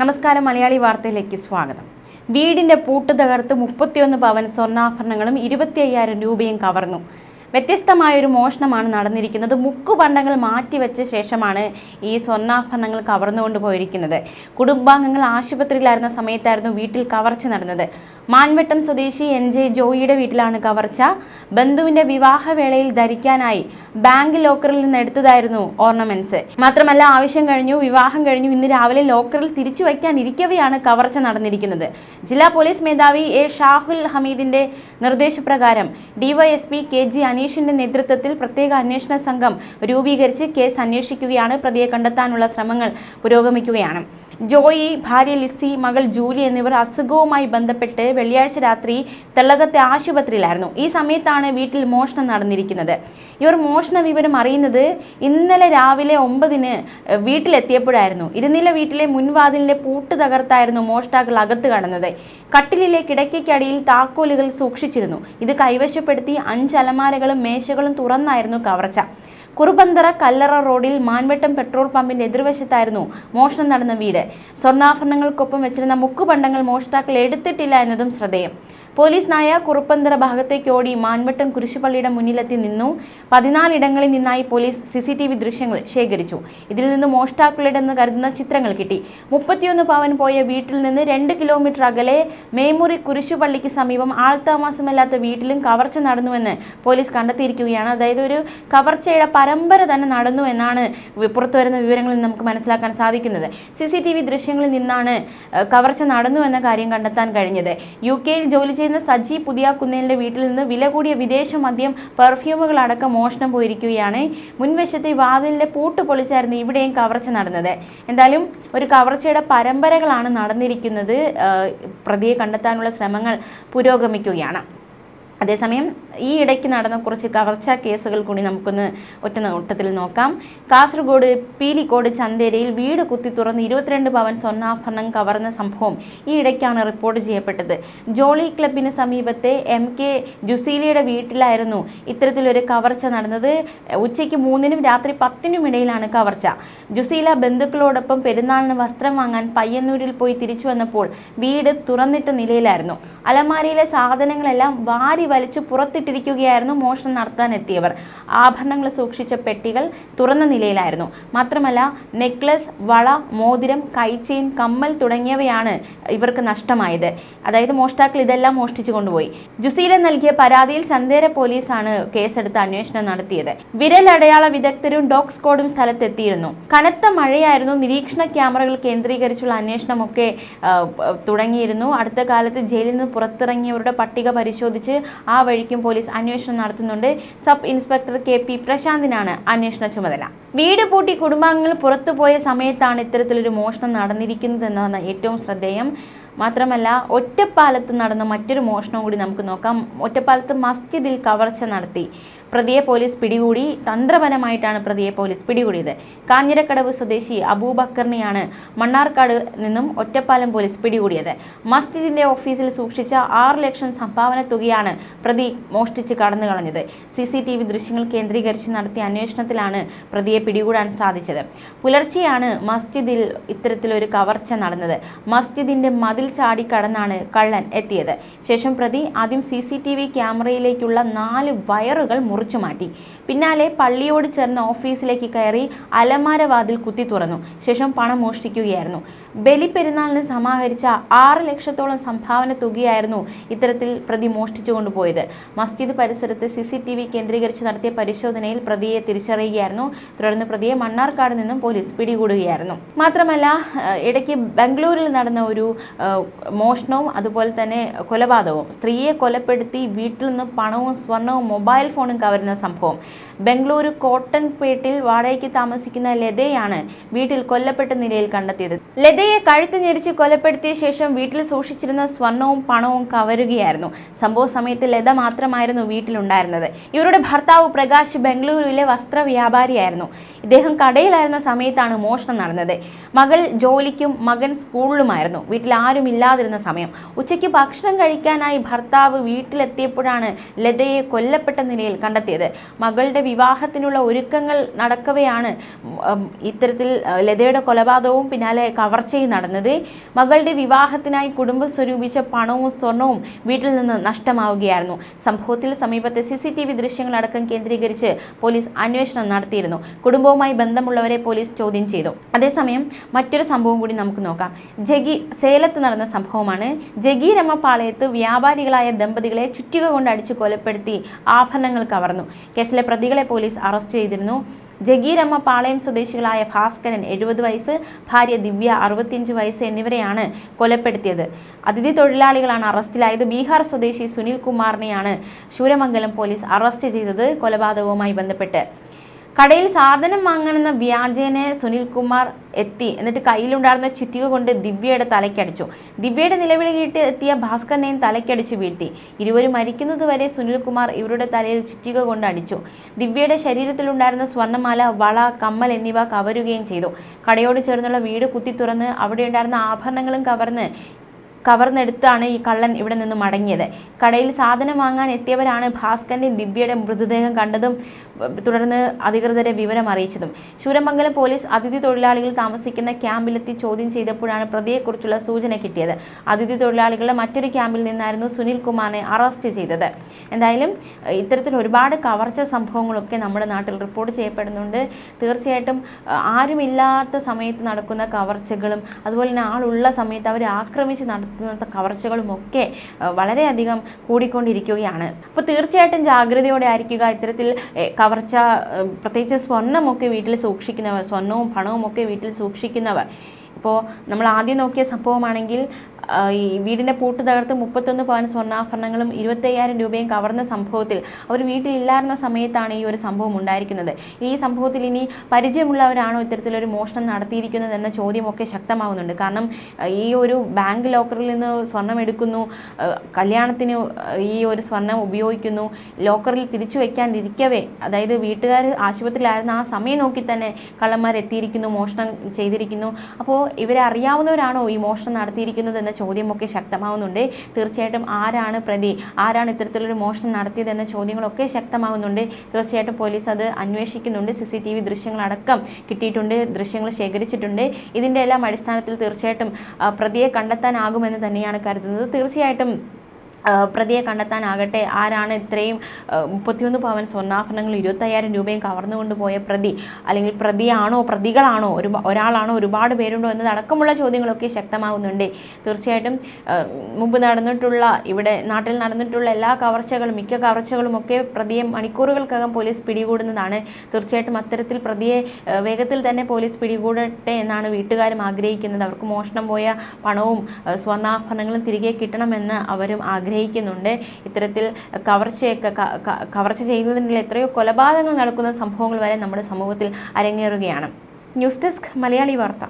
നമസ്കാരം മലയാളി വാർത്തയിലേക്ക് സ്വാഗതം. വീടിന്റെ പൂട്ട് തകർത്ത് മുപ്പത്തിയൊന്ന് പവൻ സ്വർണാഭരണങ്ങളും ഇരുപത്തി അയ്യായിരം രൂപയും കവർന്നു. വ്യത്യസ്തമായൊരു മോഷണമാണ് നടന്നിരിക്കുന്നത്. മുക്കുപണ്ടങ്ങൾ മാറ്റിവെച്ച ശേഷമാണ് ഈ സ്വർണാഭരണങ്ങൾ കവർന്നുകൊണ്ട് പോയിരിക്കുന്നത്. കുടുംബാംഗങ്ങൾ ആശുപത്രിയിലായിരുന്ന സമയത്തായിരുന്നു വീട്ടിൽ കവർച്ച നടന്നത്. മാൻവെട്ടം സ്വദേശി എൻ ജെ ജോയിയുടെ വീട്ടിലാണ് കവർച്ച. ബന്ധുവിന്റെ വിവാഹവേളയിൽ ധരിക്കാനായി ബാങ്ക് ലോക്കറിൽ നിന്ന് എടുത്തതായിരുന്നു ഓർണമെന്റ്സ്. മാത്രമല്ല ആവശ്യം കഴിഞ്ഞു വിവാഹം കഴിഞ്ഞു ഇന്ന് രാവിലെ ലോക്കറിൽ തിരിച്ചു വയ്ക്കാനിരിക്കവെയാണ് കവർച്ച നടന്നിരിക്കുന്നത്. ജില്ലാ പോലീസ് മേധാവി എ ഷാഹുൽ ഹമീദിന്റെ നിർദ്ദേശപ്രകാരം ഡിവൈഎസ്പി കെ ജി അനീഷിന്റെ നേതൃത്വത്തിൽ പ്രത്യേക അന്വേഷണ സംഘം രൂപീകരിച്ച് കേസ് അന്വേഷിക്കുകയാണ്. പ്രതിയെ കണ്ടെത്താനുള്ള ശ്രമങ്ങൾ പുരോഗമിക്കുകയാണ്. ജോയി ഭാര്യ ലിസി മകൾ ജൂലി എന്നിവർ അസുഖവുമായി ബന്ധപ്പെട്ട് വെള്ളിയാഴ്ച രാത്രി തെള്ളകത്തെ ആശുപത്രിയിലായിരുന്നു. ഈ സമയത്താണ് വീട്ടിൽ മോഷണം നടന്നിരിക്കുന്നത്. ഇവർ മോഷണ വിവരം അറിയുന്നത് ഇന്നലെ രാവിലെ ഒമ്പതിന് വീട്ടിലെത്തിയപ്പോഴായിരുന്നു. ഇരുനില വീട്ടിലെ മുൻവാതിലിന്റെ പൂട്ട് തകർത്തായിരുന്നു മോഷ്ടാക്കൾ അകത്ത് കടന്നത്. കട്ടിലിലെ കിടക്കയ്ക്കടിയിൽ താക്കോലുകൾ സൂക്ഷിച്ചിരുന്നു. ഇത് കൈവശപ്പെടുത്തി അഞ്ച് അലമാരകളും മേശകളും തുറന്നായിരുന്നു കവർച്ച. കുറുബന്തറ കല്ലറ റോഡിൽ മാൻവെട്ടം പെട്രോൾ പമ്പിന്റെ എതിർവശത്തായിരുന്നു മോഷണം നടന്ന വീട്. സ്വർണാഭരണങ്ങൾക്കൊപ്പം വെച്ചിരുന്ന മുക്കുപണ്ടങ്ങൾ മോഷ്ടാക്കൾ എടുത്തിട്ടില്ല എന്നതും ശ്രദ്ധേയം. പോലീസ് നായ കുറുപ്പന്തറ ഭാഗത്തേക്ക് ഓടി മാൻവട്ടം കുരിശുപള്ളിയുടെ മുന്നിലെത്തി നിന്നു. പതിനാലിടങ്ങളിൽ നിന്നായി പോലീസ് സി ദൃശ്യങ്ങൾ ശേഖരിച്ചു. ഇതിൽ നിന്ന് മോഷ്ടാക്കളുടെന്ന് കരുതുന്ന ചിത്രങ്ങൾ കിട്ടി. മുപ്പത്തിയൊന്ന് പവൻ പോയ വീട്ടിൽ നിന്ന് രണ്ട് കിലോമീറ്റർ അകലെ മേമുറി കുരിശുപള്ളിക്ക് സമീപം ആൾതാമസമില്ലാത്ത വീട്ടിലും കവർച്ച നടന്നുവെന്ന് പോലീസ് കണ്ടെത്തിയിരിക്കുകയാണ്. അതായത് ഒരു കവർച്ചയുടെ പരമ്പര തന്നെ നടന്നു എന്നാണ് പുറത്തു വരുന്ന വിവരങ്ങളിൽ നമുക്ക് മനസ്സിലാക്കാൻ സാധിക്കുന്നത്. സി സി ടി വി ദൃശ്യങ്ങളിൽ നിന്നാണ് കവർച്ച നടന്നു എന്ന കാര്യം കണ്ടെത്താൻ കഴിഞ്ഞത്. യു കെയിൽ ജോലി ചെയ്യുന്ന സജി പുതിയ കുന്നേലിന്റെ വീട്ടിൽ നിന്ന് വില കൂടിയ വിദേശ മദ്യം പെർഫ്യൂമുകൾ അടക്കം മോഷണം പോയിരിക്കുകയാണ്. മുൻവശത്തെ വാതിലിന്റെ പൂട്ട് പൊളിച്ചായിരുന്നു ഇവിടെയും കവർച്ച നടന്നത്. എന്തായാലും ഒരു കവർച്ചയുടെ പരമ്പരകളാണ് നടന്നിരിക്കുന്നത്. പ്രതിയെ കണ്ടെത്താനുള്ള ശ്രമങ്ങൾ പുരോഗമിക്കുകയാണ്. അതേസമയം ഈ ഇടയ്ക്ക് നടന്ന കുറച്ച് കവർച്ചാ കേസുകൾ കൂടി നമുക്കൊന്ന് ഒറ്റ നോട്ടത്തിൽ നോക്കാം. കാസർഗോഡ് പീലിക്കോട് ചന്തേരയിൽ വീട് കുത്തി തുറന്ന് ഇരുപത്തിരണ്ട് പവൻ സ്വർണാഭരണം കവർന്ന സംഭവം ഈ ഇടയ്ക്കാണ് റിപ്പോർട്ട് ചെയ്യപ്പെട്ടത്. ജോളി ക്ലബിന് സമീപത്തെ എം കെ ജുസീലയുടെ വീട്ടിലായിരുന്നു ഇത്തരത്തിലൊരു കവർച്ച നടന്നത്. ഉച്ചയ്ക്ക് മൂന്നിനും രാത്രി പത്തിനും ഇടയിലാണ് കവർച്ച. ജുസീല ബന്ധുക്കളോടൊപ്പം പെരുന്നാളിന് വസ്ത്രം വാങ്ങാൻ പയ്യന്നൂരിൽ പോയി തിരിച്ചു വന്നപ്പോൾ വീട് തുറന്നിട്ട നിലയിലായിരുന്നു. അലമാരയിലെ സാധനങ്ങളെല്ലാം വാരി വലിച്ചു പുറത്തിട്ടിരിക്കുകയായിരുന്നു മോഷണം നടത്താനെത്തിയവർ. ആഭരണങ്ങൾ സൂക്ഷിച്ച പെട്ടികൾ തുറന്ന നിലയിലായിരുന്നു. മാത്രമല്ല നെക്ലസ് വള മോതിരം കൈച്ചെയിൻ കമ്മൽ തുടങ്ങിയവയാണ് ഇവർക്ക് നഷ്ടമായത്. അതായത് മോഷ്ടാക്കൾ ഇതെല്ലാം മോഷ്ടിച്ചു കൊണ്ടുപോയി. ജുസീല നൽകിയ പരാതിയിൽ ചന്തേര പോലീസാണ് കേസെടുത്ത് അന്വേഷണം നടത്തിയത്. വിരലടയാള വിദഗ്ധരും ഡോഗ് സ്ക്വാഡും സ്ഥലത്തെത്തിയിരുന്നു. കനത്ത മഴയായിരുന്നു. നിരീക്ഷണ ക്യാമറകൾ കേന്ദ്രീകരിച്ചുള്ള അന്വേഷണമൊക്കെ തുടങ്ങിയിരുന്നു. അടുത്ത കാലത്ത് ജയിലിൽ നിന്ന് പുറത്തിറങ്ങിയവരുടെ പട്ടിക പരിശോധിച്ച് ആ വഴിക്കും പോലീസ് അന്വേഷണം നടത്തുന്നുണ്ട്. സബ് ഇൻസ്പെക്ടർ കെ പി പ്രശാന്തിനാണ് അന്വേഷണ ചുമതല. വീട് പൂട്ടി കുടുംബാംഗങ്ങൾ പുറത്തുപോയ സമയത്താണ് ഇത്തരത്തിലൊരു മോഷണം നടന്നിരിക്കുന്നത് എന്നതാണ് ഏറ്റവും ശ്രദ്ധേയം. മാത്രമല്ല ഒറ്റപ്പാലത്ത് നടന്ന മറ്റൊരു മോഷണം കൂടി നമുക്ക് നോക്കാം. ഒറ്റപ്പാലത്ത് മസ്ജിദിൽ കവർച്ച നടത്തി. പ്രതിയെ പോലീസ് പിടികൂടി. തന്ത്രപരമായിട്ടാണ് പ്രതിയെ പോലീസ് പിടികൂടിയത്. കാഞ്ഞിരക്കടവ് സ്വദേശി അബൂബക്കറിനെയാണ് മണ്ണാർക്കാട് നിന്നും ഒറ്റപ്പാലം പോലീസ് പിടികൂടിയത്. മസ്ജിദിന്റെ ഓഫീസിൽ സൂക്ഷിച്ച ആറ് ലക്ഷം സംഭാവന തുകയാണ് പ്രതി മോഷ്ടിച്ച് കടന്നു കളഞ്ഞത്. സി സി ടി വി ദൃശ്യങ്ങൾ കേന്ദ്രീകരിച്ച് നടത്തിയ അന്വേഷണത്തിലാണ് പ്രതിയെ പിടികൂടാൻ സാധിച്ചത്. പുലർച്ചെയാണ് മസ്ജിദിൽ ഇത്തരത്തിലൊരു കവർച്ച നടന്നത്. മസ്ജിദിന്റെ മതിൽ ചാടി കടന്നാണ് കള്ളൻ എത്തിയത്. ശേഷം പ്രതി ആദ്യം സി സി ടി വി ക്യാമറയിലേക്കുള്ള നാല് വയറുകൾ മുറിച്ചു മാറ്റി. പിന്നാലെ പള്ളിയോട് ചേർന്ന ഓഫീസിലേക്ക് കയറി അലമാര വാതിൽ കുത്തി തുറന്നു. ശേഷം പണം മോഷ്ടിക്കുകയായിരുന്നു. ബലിപ്പെരുന്നാളിന് സമാഹരിച്ച ആറ് ലക്ഷത്തോളം സംഭാവന തുകയായിരുന്നു ഇത്തരത്തിൽ പ്രതി മോഷ്ടിച്ചു കൊണ്ടുപോയത് മസ്ജിദ് പരിസരത്ത് സി സി ടി വി കേന്ദ്രീകരിച്ച് നടത്തിയ പരിശോധനയിൽ പ്രതിയെ തിരിച്ചറിയുകയായിരുന്നു. തുടർന്ന് പ്രതിയെ മണ്ണാർക്കാട് നിന്നും പോലീസ് പിടികൂടുകയായിരുന്നു. മാത്രമല്ല ഇടയ്ക്ക് ബംഗളൂരിൽ നടന്ന ഒരു മോഷണവും അതുപോലെ തന്നെ കൊലപാതകവും. സ്ത്രീയെ കൊലപ്പെടുത്തി വീട്ടിൽ നിന്ന് പണവും സ്വർണവും മൊബൈൽ ഫോണും കവരുന്ന സംഭവം. ബംഗളൂരു കോട്ടൺപേട്ടിൽ വാടകയ്ക്ക് താമസിക്കുന്ന ലതയാണ് വീട്ടിൽ കൊല്ലപ്പെട്ട നിലയിൽ കണ്ടെത്തിയത്. ലതയെ കഴുത്ത് ഞെരിച്ച് കൊലപ്പെടുത്തിയ ശേഷം വീട്ടിൽ സൂക്ഷിച്ചിരുന്ന സ്വർണവും പണവും കവരുകയായിരുന്നു. സംഭവ സമയത്ത് ലത മാത്രമായിരുന്നു വീട്ടിലുണ്ടായിരുന്നത്. ഇവരുടെ ഭർത്താവ് പ്രകാശ് ബംഗളൂരുവിലെ വസ്ത്ര വ്യാപാരിയായിരുന്നു. ഇദ്ദേഹം കടയിലായിരുന്ന സമയത്താണ് മോഷണം നടന്നത്. മകൾ ജോലിക്കും മകൻ സ്കൂളിലുമായിരുന്നു. വീട്ടിൽ ആരും ഇല്ലാതിരുന്ന സമയം. ഉച്ചയ്ക്ക് ഭക്ഷണം കഴിക്കാനായി ഭർത്താവ് വീട്ടിലെത്തിയപ്പോഴാണ് ലതയെ കൊല്ലപ്പെട്ട നിലയിൽ കണ്ടെത്തിയത്. കണ്ടെത്തിയത്. മകളുടെ വിവാഹത്തിനുള്ള ഒരുക്കങ്ങൾ നടക്കവെയാണ് ഇത്തരത്തിൽ ലതയുടെ കൊലപാതകവും പിന്നാലെ കവർച്ചയും നടന്നത്. മകളുടെ വിവാഹത്തിനായി കുടുംബം സ്വരൂപിച്ച പണവും സ്വർണവും വീട്ടിൽ നിന്ന് നഷ്ടമാവുകയായിരുന്നു. സംഭവത്തിൽ സമീപത്തെ സി സി ടി വി ദൃശ്യങ്ങളടക്കം കേന്ദ്രീകരിച്ച് പോലീസ് അന്വേഷണം നടത്തിയിരുന്നു. കുടുംബവുമായി ബന്ധമുള്ളവരെ പോലീസ് ചോദ്യം ചെയ്തു. അതേസമയം മറ്റൊരു സംഭവം കൂടി നമുക്ക് നോക്കാം. ജഗി സേലത്ത് നടന്ന സംഭവമാണ്. ജഗീരമ്മ പാളയത്ത് വ്യാപാരികളായ ദമ്പതികളെ ചുറ്റിക കൊണ്ട് അടിച്ചു കൊലപ്പെടുത്തി ആഭരണങ്ങൾ കവർന്നു. കേസിലെ പ്രതികളെ പോലീസ് അറസ്റ്റ് ചെയ്തിരുന്നു. ജഗീരമ്മ പാളയം സ്വദേശികളായ ഭാസ്കരൻ എഴുപത് വയസ്സ് ഭാര്യ ദിവ്യ അറുപത്തിയഞ്ച് വയസ്സ് എന്നിവരെയാണ് കൊലപ്പെടുത്തിയത്. അതിഥി തൊഴിലാളികളാണ് അറസ്റ്റിലായത്. ബീഹാർ സ്വദേശി സുനിൽ കുമാറിനെയാണ് ശൂരമംഗലം പോലീസ് അറസ്റ്റ് ചെയ്തത് കൊലപാതകവുമായി ബന്ധപ്പെട്ട്. കടയിൽ സാധനം വാങ്ങണമെന്ന വ്യാജേന സുനിൽകുമാർ എത്തി. എന്നിട്ട് കയ്യിലുണ്ടായിരുന്ന ചുറ്റിക കൊണ്ട് ദിവ്യയുടെ തലയ്ക്കടിച്ചു. ദിവ്യയുടെ നിലവിളി കേട്ട് എത്തിയ ഭാസ്കരനെയും തലയ്ക്കടിച്ചു വീഴ്ത്തി. ഇരുവരും മരിക്കുന്നതുവരെ സുനിൽകുമാർ ഇവരുടെ തലയിൽ ചുറ്റിക കൊണ്ട് അടിച്ചു. ദിവ്യയുടെ ശരീരത്തിലുണ്ടായിരുന്ന സ്വർണമാല വള കമ്മൽ എന്നിവ കവരുകയും ചെയ്തു. കടയോട് ചേർന്നുള്ള വീട് കുത്തി തുറന്ന് അവിടെ ഉണ്ടായിരുന്ന ആഭരണങ്ങളും കവർന്ന് കവർന്നെടുത്താണ് ഈ കള്ളൻ ഇവിടെ നിന്ന് മടങ്ങിയത്. കടയിൽ സാധനം വാങ്ങാൻ എത്തിയവരാണ് ഭാസ്കറിന്റെ ദിവ്യയുടെ മൃതദേഹം കണ്ടതും തുടർന്ന് അധികൃതരെ വിവരം അറിയിച്ചതും. ശൂരമംഗലം പോലീസ് അതിഥി തൊഴിലാളികൾ താമസിക്കുന്ന ക്യാമ്പിലെത്തി ചോദ്യം ചെയ്തപ്പോഴാണ് പ്രതിയെക്കുറിച്ചുള്ള സൂചന കിട്ടിയത്. അതിഥി തൊഴിലാളികളുടെ മറ്റൊരു ക്യാമ്പിൽ നിന്നായിരുന്നു സുനിൽ കുമാറിനെ അറസ്റ്റ് ചെയ്തത്. എന്തായാലും ഇത്തരത്തിൽ ഒരുപാട് കവർച്ച സംഭവങ്ങളൊക്കെ നമ്മുടെ നാട്ടിൽ റിപ്പോർട്ട് ചെയ്യപ്പെടുന്നുണ്ട്. തീർച്ചയായിട്ടും ആരുമില്ലാത്ത സമയത്ത് നടക്കുന്ന കവർച്ചകളും അതുപോലെ തന്നെ ആളുള്ള സമയത്ത് അവർ ആക്രമിച്ച് നടത്തുന്ന കവർച്ചകളും ഒക്കെ വളരെയധികം കൂടിക്കൊണ്ടിരിക്കുകയാണ്. അപ്പോൾ തീർച്ചയായിട്ടും ജാഗ്രതയോടെ ആയിരിക്കുക. ഇത്തരത്തിൽ ഏഹ്, കവർച്ച പ്രത്യേകിച്ച് സ്വർണമൊക്കെ വീട്ടിൽ സൂക്ഷിക്കുന്നവർ സ്വർണവും പണവും ഒക്കെ വീട്ടിൽ സൂക്ഷിക്കുന്നവർ ഇപ്പോൾ നമ്മൾ ആദ്യം നോക്കിയ സംഭവമാണെങ്കിൽ ഈ വീടിന്റെ പൂട്ട് തകർത്ത് മുപ്പത്തൊന്ന് പവൻ സ്വർണാഭരണങ്ങളും ഇരുപത്തയ്യായിരം രൂപയും കവർന്ന സംഭവത്തിൽ അവർ വീട്ടിലില്ലായിരുന്ന സമയത്താണ് ഈ ഒരു സംഭവം ഉണ്ടായിരിക്കുന്നത്. ഈ സംഭവത്തിൽ ഇനി പരിചയമുള്ളവരാണോ ഇത്തരത്തിലൊരു മോഷണം നടത്തിയിരിക്കുന്നത് എന്ന ചോദ്യമൊക്കെ ശക്തമാകുന്നുണ്ട്. കാരണം ഈ ഒരു ബാങ്ക് ലോക്കറിൽ നിന്ന് സ്വർണം എടുക്കുന്നു കല്യാണത്തിന് ഈ ഒരു സ്വർണം ഉപയോഗിക്കുന്നു ലോക്കറിൽ തിരിച്ചു വയ്ക്കാനിരിക്കവേ അതായത് വീട്ടുകാർ ആശുപത്രിയിലായിരുന്ന ആ സമയം നോക്കി തന്നെ കള്ളന്മാർ എത്തിയിരിക്കുന്നു മോഷണം ചെയ്തിരിക്കുന്നു. അപ്പോൾ ഇവരെ അറിയാവുന്നവരാണോ ഈ മോഷണം നടത്തിയിരിക്കുന്നത് എന്ന ചോദ്യമൊക്കെ ശക്തമാവുന്നുണ്ട്. തീർച്ചയായിട്ടും ആരാണ് പ്രതി? ആരാണ് ഇത്തരത്തിലൊരു മോഷണം നടത്തിയതെന്ന ചോദ്യങ്ങളൊക്കെ ശക്തമാകുന്നുണ്ട് തീർച്ചയായിട്ടും പോലീസ് അത് അന്വേഷിക്കുന്നുണ്ട്. സി സി ടി വി ദൃശ്യങ്ങളടക്കം കിട്ടിയിട്ടുണ്ട്. ദൃശ്യങ്ങൾ ശേഖരിച്ചിട്ടുണ്ട്. ഇതിന്റെ എല്ലാം അടിസ്ഥാനത്തിൽ തീർച്ചയായിട്ടും പ്രതിയെ കണ്ടെത്താനാകുമെന്ന് തന്നെയാണ് കരുതുന്നത്. തീർച്ചയായിട്ടും പ്രതിയെ കണ്ടെത്താനാകട്ടെ. ആരാണ് ഇത്രയും മുപ്പത്തിയൊന്ന് പവൻ സ്വർണാഭരണങ്ങൾ ഇരുപത്തയ്യായിരം രൂപയും കവർന്നുകൊണ്ട് പോയ പ്രതി? അല്ലെങ്കിൽ പ്രതിയാണോ പ്രതികളാണോ ഒരു ഒരാളാണോ ഒരുപാട് പേരുണ്ടോ എന്നതടക്കമുള്ള ചോദ്യങ്ങളൊക്കെ ശക്തമാകുന്നുണ്ട്. തീർച്ചയായിട്ടും മുമ്പ് നടന്നിട്ടുള്ള ഇവിടെ നാട്ടിൽ നടന്നിട്ടുള്ള എല്ലാ കവർച്ചകളും മിക്ക കവർച്ചകളും ഒക്കെ പ്രതിയെ മണിക്കൂറുകൾക്കകം പോലീസ് പിടികൂടുന്നതാണ്. തീർച്ചയായിട്ടും അത്തരത്തിൽ പ്രതിയെ വേഗത്തിൽ തന്നെ പോലീസ് പിടികൂടട്ടെ എന്നാണ് വീട്ടുകാരും ആഗ്രഹിക്കുന്നത്. അവർക്ക് മോഷണം പോയ പണവും സ്വർണാഭരണങ്ങളും തിരികെ കിട്ടണമെന്ന് അവരും ആഗ്രഹിക്കുന്നുണ്ട്. ഇത്തരത്തിൽ കവർച്ചയൊക്കെ കവർച്ച ചെയ്യുന്നതിനുള്ള എത്രയോ കൊലപാതകങ്ങൾ നടക്കുന്ന സംഭവങ്ങൾ വരെ നമ്മുടെ സമൂഹത്തിൽ അരങ്ങേറുകയാണ്. ന്യൂസ് ഡെസ്ക് മലയാളി വാർത്ത.